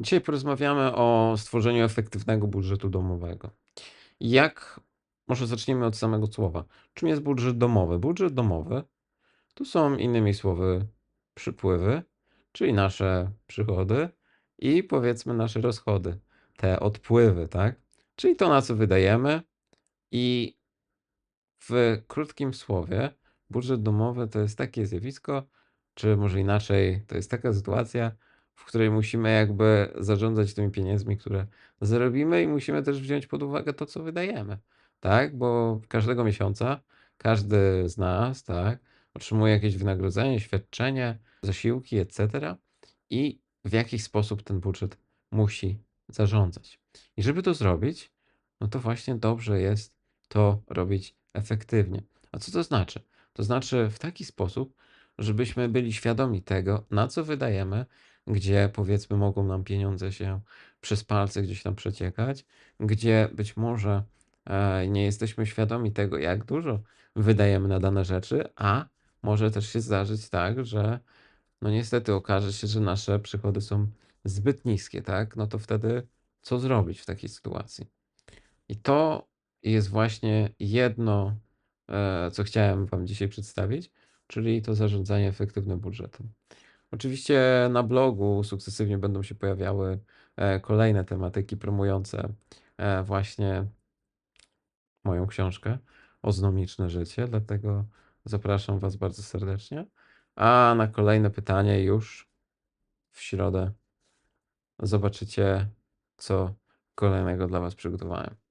Dzisiaj porozmawiamy o stworzeniu efektywnego budżetu domowego. Jak może zaczniemy od samego słowa. Czym jest budżet domowy? Budżet domowy to są innymi słowy przypływy, czyli nasze przychody i powiedzmy nasze rozchody, te odpływy, tak? Czyli to, na co wydajemy i w krótkim słowie, budżet domowy to jest takie zjawisko, czy może inaczej, to jest taka sytuacja, w której musimy jakby zarządzać tymi pieniędzmi, które zarobimy i musimy też wziąć pod uwagę to, co wydajemy, tak? Bo każdego miesiąca każdy z nas, tak, otrzymuje jakieś wynagrodzenie, świadczenie, zasiłki, etc. I w jakiś sposób ten budżet musi zarządzać. I żeby to zrobić, no to właśnie dobrze jest to robić efektywnie. A co to znaczy? To znaczy w taki sposób, żebyśmy byli świadomi tego, na co wydajemy, gdzie powiedzmy mogą nam pieniądze się przez palce gdzieś tam przeciekać, gdzie być może e, nie jesteśmy świadomi tego, jak dużo wydajemy na dane rzeczy, a może też się zdarzyć tak, że no niestety okaże się, że nasze przychody są zbyt niskie, tak? No to wtedy co zrobić w takiej sytuacji? I to jest właśnie jedno, e, co chciałem Wam dzisiaj przedstawić, czyli to zarządzanie efektywnym budżetem. Oczywiście na blogu sukcesywnie będą się pojawiały e, kolejne tematyki promujące e, właśnie moją książkę Oznomiczne życie, dlatego zapraszam Was bardzo serdecznie. A na kolejne pytanie już w środę zobaczycie, co kolejnego dla Was przygotowałem.